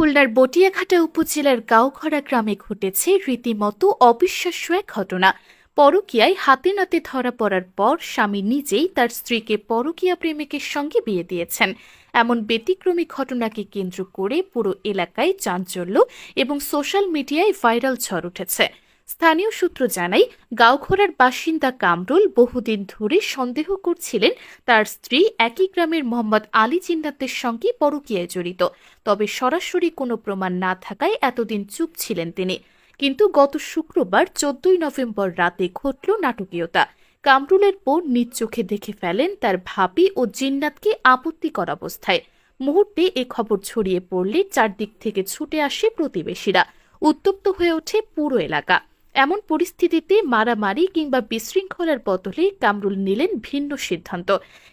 খুলনার বটিয়াঘাটা উপজেলার গাঁওখরা গ্রামে ঘটেছে রীতিমতো অবিশ্বাস্য এক ঘটনা। পরকীয়ায় হাতে নাতে ধরা পড়ার পর স্বামী নিজেই তার স্ত্রীকে পরকীয়া প্রেমিকের সঙ্গে বিয়ে দিয়েছেন। এমন ব্যতিক্রমী ঘটনাকে কেন্দ্র করে পুরো এলাকায় চাঞ্চল্য এবং সোশ্যাল মিডিয়ায় ভাইরাল ঝড় উঠেছে। স্থানীয় সূত্র জানায় গাঁওখরার বাসিন্দা কামরুল বহুদিন ধরে সন্দেহ করছিলেন তার স্ত্রী একই গ্রামের মোহাম্মদ আলী জিন্নাতের সঙ্গে পরকীয়ায় জড়িত। তবে সরাসরি কোনো প্রমাণ না থাকায় এতদিন চুপ ছিলেন তিনি। কিন্তু গত শুক্রবার চোদ্দই নভেম্বর রাতে ঘটল নাটকীয়তা। কামরুলের পর নিজ চোখে দেখে ফেলেন তার ভাবি ও জিন্নাতকে আপত্তিকর অবস্থায়। মুহূর্তে এ খবর ছড়িয়ে পড়লে চারদিক থেকে ছুটে আসে প্রতিবেশীরা। উত্তপ্ত হয়ে ওঠে পুরো এলাকা। এমন পরিস্থিতিতে মারামারি কিংবা বিশৃঙ্খলার বদলে কামরুল নিলেন ভিন্ন সিদ্ধান্ত।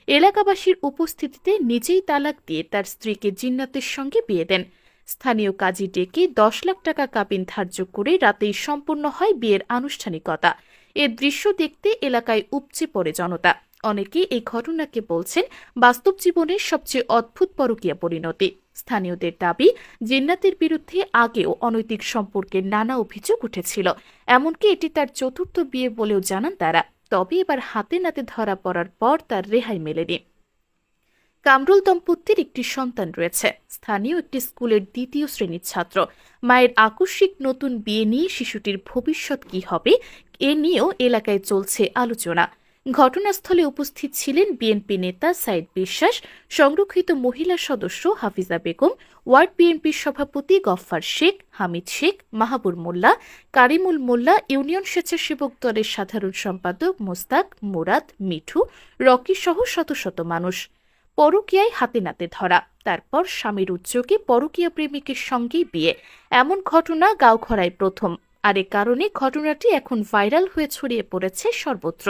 এলাকাবাসীর উপস্থিতিতে নিজেই তালাক দিয়ে তার স্ত্রীকে জিন্নাতের সঙ্গে বিয়ে দেন। স্থানীয় কাজী ডেকে দশ লাখ টাকা কাপিন ধার্য করে রাতেই সম্পূর্ণ হয় বিয়ের আনুষ্ঠানিকতা। এ দৃশ্য দেখতে এলাকায় উপচে পড়ে জনতা। অনেকে এই ঘটনাকে বলছেন বাস্তব জীবনের সবচেয়ে অদ্ভুত পরকীয়া পরিণতি। স্থানীয়দের দাবি, জিন্নাতের বিরুদ্ধে আগেও অনৈতিক সম্পর্কের নানা অভিযোগ উঠেছিল। এমনকি এটি তার চতুর্থ বিয়ে বলেও জানান তারা। তবে এবার হাতে নাতে ধরা পড়ার পর তার রেহাই মেলেনি। কামরুল দম্পতির একটি সন্তান রয়েছে। স্থানীয় একটি স্কুলের দ্বিতীয় শ্রেণির ছাত্র। মায়ের আকস্মিক নতুন বিয়ে নিয়ে শিশুটির ভবিষ্যৎ কি হবে, এ নিয়েও এলাকায় চলছে আলোচনা। ঘটনাস্থলে উপস্থিত ছিলেন বিএনপি নেতা সাইদ বিশ্বাস, সংরক্ষিত মহিলা সদস্য হাফিজা বেগম, ওয়ার্ড বিএনপির সভাপতি গফফার শেখ, হামিদ শেখ, মাহাবুর মোল্লা, কারিমুল মোল্লা, ইউনিয়ন স্বেচ্ছাসেবক দলের সাধারণ সম্পাদক মোস্তাক, মুরাদ, মিঠু, রকি সহ শত শত মানুষ। পরকীয়ায় হাতে নাতে ধরা। তারপর স্বামীর উদ্যোগে পরকীয়া প্রেমিকের সঙ্গেই বিয়ে। এমন ঘটনা গাঁওখরায় প্রথম। আর এ কারণে ঘটনাটি এখন ভাইরাল হয়ে ছড়িয়ে পড়েছে সর্বত্র।